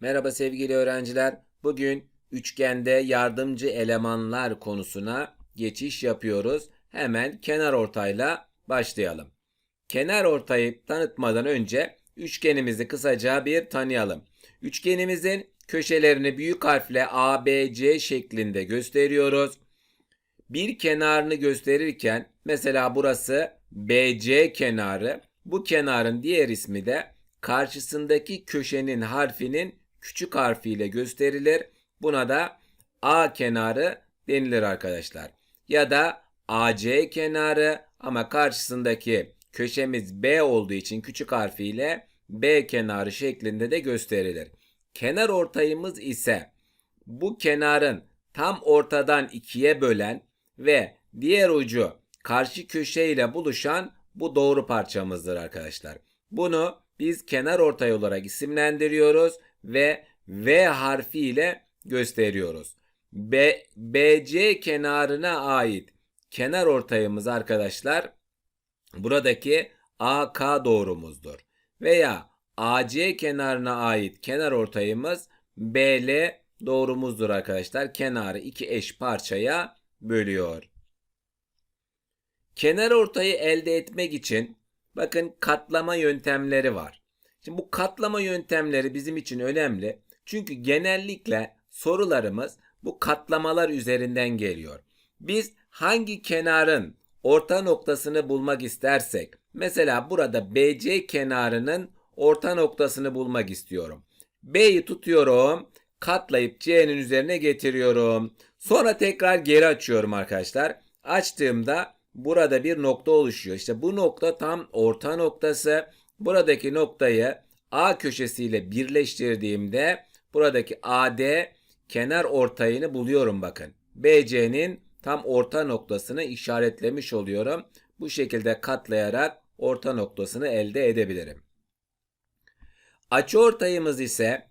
Merhaba sevgili öğrenciler. Bugün üçgende yardımcı elemanlar konusuna geçiş yapıyoruz. Hemen kenar ortayla başlayalım. Kenar ortayı tanıtmadan önce üçgenimizi kısaca bir tanıyalım. Üçgenimizin köşelerini büyük harfle A, B, C şeklinde gösteriyoruz. Bir kenarını gösterirken mesela burası BC kenarı. Bu kenarın diğer ismi de karşısındaki köşenin harfinin küçük harfiyle gösterilir. Buna da A kenarı denilir arkadaşlar. Ya da AC kenarı ama karşısındaki köşemiz B olduğu için küçük harfiyle B kenarı şeklinde de gösterilir. Kenar ortayımız ise bu kenarın tam ortadan ikiye bölen ve diğer ucu karşı köşeyle buluşan bu doğru parçamızdır arkadaşlar. Bunu biz kenar ortay olarak isimlendiriyoruz ve V harfi ile gösteriyoruz. B, BC kenarına ait kenar ortayımız arkadaşlar buradaki AK doğrumuzdur. Veya AC kenarına ait kenar ortayımız BL doğrumuzdur arkadaşlar. Kenarı iki eş parçaya bölüyor. Kenar ortayı elde etmek için bakın katlama yöntemleri var. Şimdi bu katlama yöntemleri bizim için önemli. Çünkü genellikle sorularımız bu katlamalar üzerinden geliyor. Biz hangi kenarın orta noktasını bulmak istersek, mesela burada BC kenarının orta noktasını bulmak istiyorum. B'yi tutuyorum, katlayıp C'nin üzerine getiriyorum. Sonra tekrar geri açıyorum arkadaşlar. Açtığımda burada bir nokta oluşuyor. İşte bu nokta tam orta noktası. Buradaki noktayı A köşesiyle birleştirdiğimde buradaki AD kenar ortayını buluyorum bakın. BC'nin tam orta noktasını işaretlemiş oluyorum. Bu şekilde katlayarak orta noktasını elde edebilirim. Açı ortayımız ise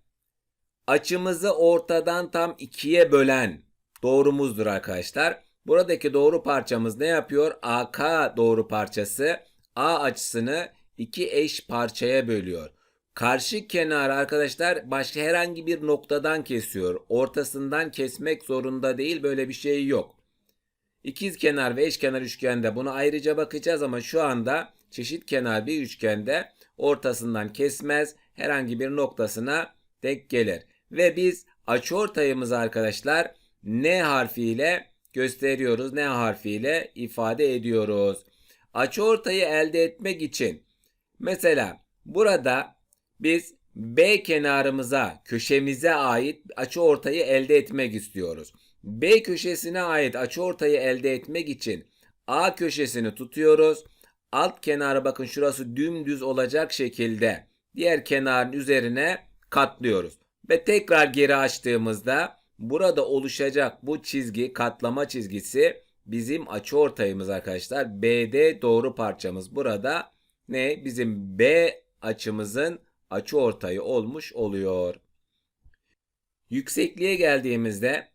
açımızı ortadan tam ikiye bölen doğrumuzdur arkadaşlar. Buradaki doğru parçamız ne yapıyor? AK doğru parçası A açısını iki eş parçaya bölüyor. Karşı kenarı arkadaşlar başka herhangi bir noktadan kesiyor. Ortasından kesmek zorunda değil böyle bir şey yok. İkiz kenar ve eşkenar üçgende buna ayrıca bakacağız ama şu anda çeşit kenar bir üçgende ortasından kesmez herhangi bir noktasına denk gelir. Ve biz açıortayımızı arkadaşlar N harfiyle gösteriyoruz. N harfiyle ifade ediyoruz. Açıortayı elde etmek için mesela burada biz B kenarımıza, köşemize ait açıortayı elde etmek istiyoruz. B köşesine ait açıortayı elde etmek için A köşesini tutuyoruz. Alt kenarı bakın şurası dümdüz olacak şekilde diğer kenarın üzerine katlıyoruz. Ve tekrar geri açtığımızda burada oluşacak bu çizgi katlama çizgisi bizim açıortayımız arkadaşlar. BD doğru parçamız burada ne? Bizim B açımızın açıortayı olmuş oluyor. Yüksekliğe geldiğimizde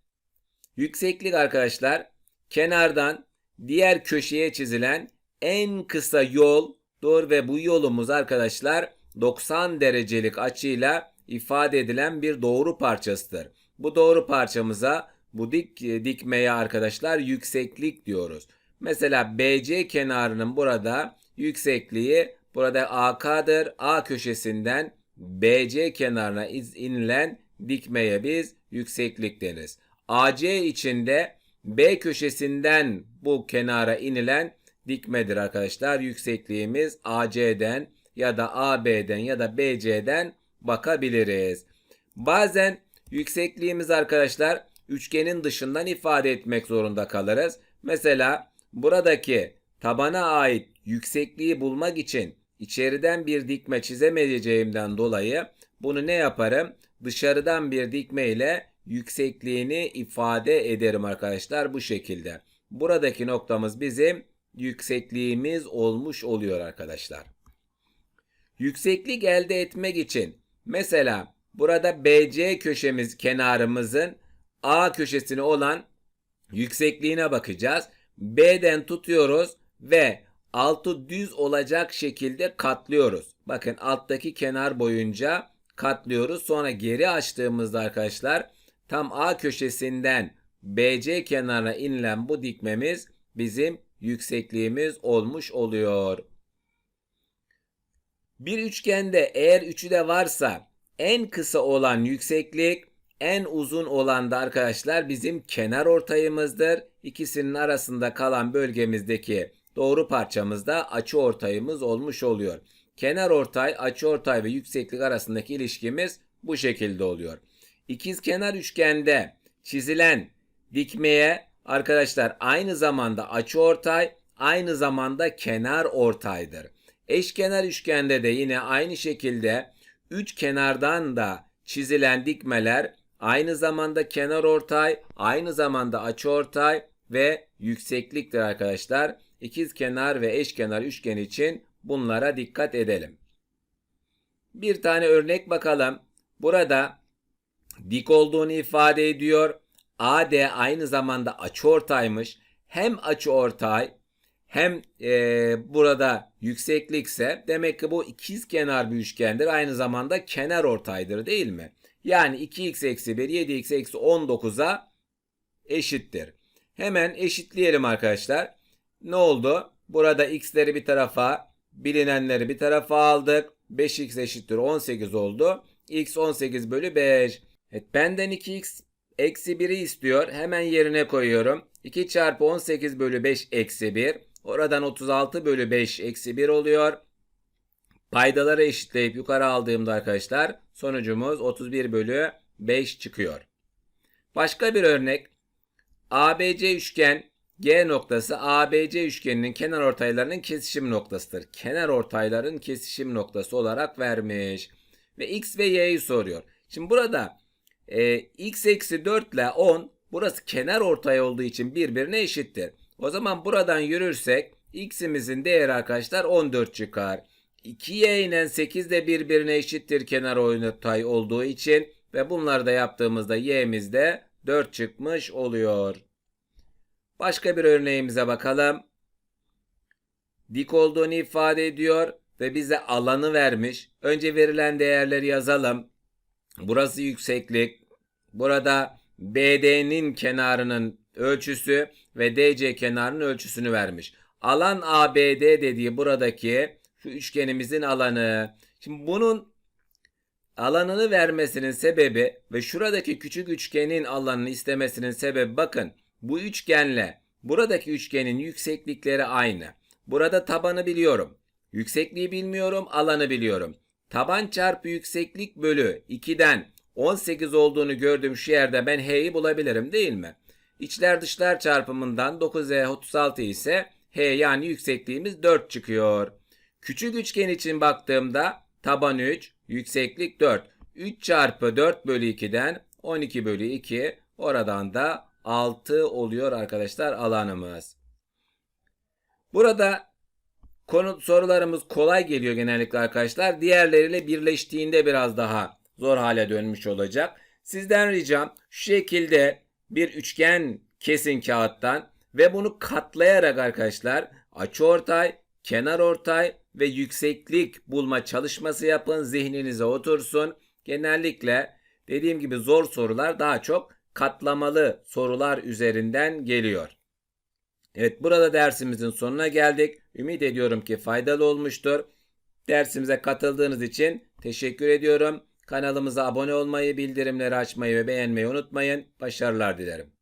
yükseklik arkadaşlar kenardan diğer köşeye çizilen en kısa yol doğru ve bu yolumuz arkadaşlar 90 derecelik açıyla ifade edilen bir doğru parçasıdır. Bu doğru parçamıza bu dik dikmeye arkadaşlar yükseklik diyoruz. Mesela BC kenarının burada yüksekliği burada AK'dır. A köşesinden BC kenarına inilen dikmeye biz yükseklik deriz. AC içinde B köşesinden bu kenara inilen dikmedir arkadaşlar. Yüksekliğimiz AC'den ya da AB'den ya da BC'den bakabiliriz. Bazen yüksekliğimiz arkadaşlar üçgenin dışından ifade etmek zorunda kalırız. Mesela buradaki tabana ait yüksekliği bulmak için içeriden bir dikme çizemeyeceğimden dolayı bunu ne yaparım? Dışarıdan bir dikme ile yüksekliğini ifade ederim arkadaşlar bu şekilde. Buradaki noktamız bizim yüksekliğimiz olmuş oluyor arkadaşlar. Yükseklik elde etmek için mesela burada BC köşemiz kenarımızın A köşesine olan yüksekliğine bakacağız. B'den tutuyoruz ve altı düz olacak şekilde katlıyoruz. Bakın alttaki kenar boyunca katlıyoruz. Sonra geri açtığımızda arkadaşlar tam A köşesinden BC kenarına inilen bu dikmemiz bizim yüksekliğimiz olmuş oluyor. Bir üçgende eğer üçü de varsa en kısa olan yükseklik en uzun olan da arkadaşlar bizim kenar ortayımızdır. İkisinin arasında kalan bölgemizdeki doğru parçamız da açı ortayımız olmuş oluyor. Kenar ortay, açı ortay ve yükseklik arasındaki ilişkimiz bu şekilde oluyor. İkiz kenar üçgende çizilen dikmeye arkadaşlar aynı zamanda açı ortay, aynı zamanda kenar ortaydır. Eşkenar üçgende de yine aynı şekilde üç kenardan da çizilen dikmeler aynı zamanda kenar ortay, aynı zamanda açı ortay ve yüksekliktir arkadaşlar. İkiz kenar ve eşkenar üçgen için bunlara dikkat edelim. Bir tane örnek bakalım. Burada dik olduğunu ifade ediyor. AD aynı zamanda açıortaymış. Hem açıortay hem e, burada yükseklikse demek ki bu ikiz kenar bir üçgendir. Aynı zamanda kenar ortaydır değil mi? Yani 2x eksi 1 7x eksi 19'a eşittir. Hemen eşitleyelim arkadaşlar. Ne oldu? Burada x'leri bir tarafa bilinenleri bir tarafa aldık. 5x eşittir 18 oldu. x 18 bölü 5. Evet, benden 2x eksi 1'i istiyor. Hemen yerine koyuyorum. 2 çarpı 18 bölü 5 eksi 1. Oradan 36 bölü 5 eksi 1 oluyor. Paydaları eşitleyip yukarı aldığımda arkadaşlar sonucumuz 31 bölü 5 çıkıyor. Başka bir örnek. ABC üçgen G noktası ABC üçgeninin kenar ortaylarının kesişim noktasıdır. Kenar ortayların kesişim noktası olarak vermiş. Ve x ve y'yi soruyor. Şimdi burada e, x eksi 4 ile 10 burası kenar ortay olduğu için birbirine eşittir. O zaman buradan yürürsek x'imizin değeri arkadaşlar 14 çıkar. 2y ile 8 de birbirine eşittir kenar ortay olduğu için ve bunları da yaptığımızda y'miz de 4 çıkmış oluyor. Başka bir örneğimize bakalım. Dik olduğunu ifade ediyor ve bize alanı vermiş. Önce verilen değerleri yazalım. Burası yükseklik. Burada BD'nin kenarının ölçüsü ve DC kenarının ölçüsünü vermiş. Alan ABD dediği buradaki şu üçgenimizin alanı. Şimdi bunun alanını vermesinin sebebi ve şuradaki küçük üçgenin alanını istemesinin sebebi bakın bu üçgenle buradaki üçgenin yükseklikleri aynı. Burada tabanı biliyorum. Yüksekliği bilmiyorum, alanı biliyorum. Taban çarpı yükseklik bölü 2'den 18 olduğunu gördüğüm şu yerde ben H'yi bulabilirim değil mi? İçler dışlar çarpımından 9E 36 ise H yani yüksekliğimiz 4 çıkıyor. Küçük üçgen için baktığımda taban 3, yükseklik 4. 3 çarpı 4 bölü 2'den 12 bölü 2 oradan da 6 oluyor arkadaşlar alanımız. Burada konu sorularımız kolay geliyor genellikle arkadaşlar. Diğerleriyle birleştiğinde biraz daha zor hale dönmüş olacak. Sizden ricam şu şekilde bir üçgen kesin kağıttan ve bunu katlayarak arkadaşlar açıortay, kenar ortay ve yükseklik bulma çalışması yapın. Zihninize otursun. Genellikle dediğim gibi zor sorular daha çok katlamalı sorular üzerinden geliyor. Evet burada dersimizin sonuna geldik. Ümit ediyorum ki faydalı olmuştur. Dersimize katıldığınız için teşekkür ediyorum. Kanalımıza abone olmayı, bildirimleri açmayı ve beğenmeyi unutmayın. Başarılar dilerim.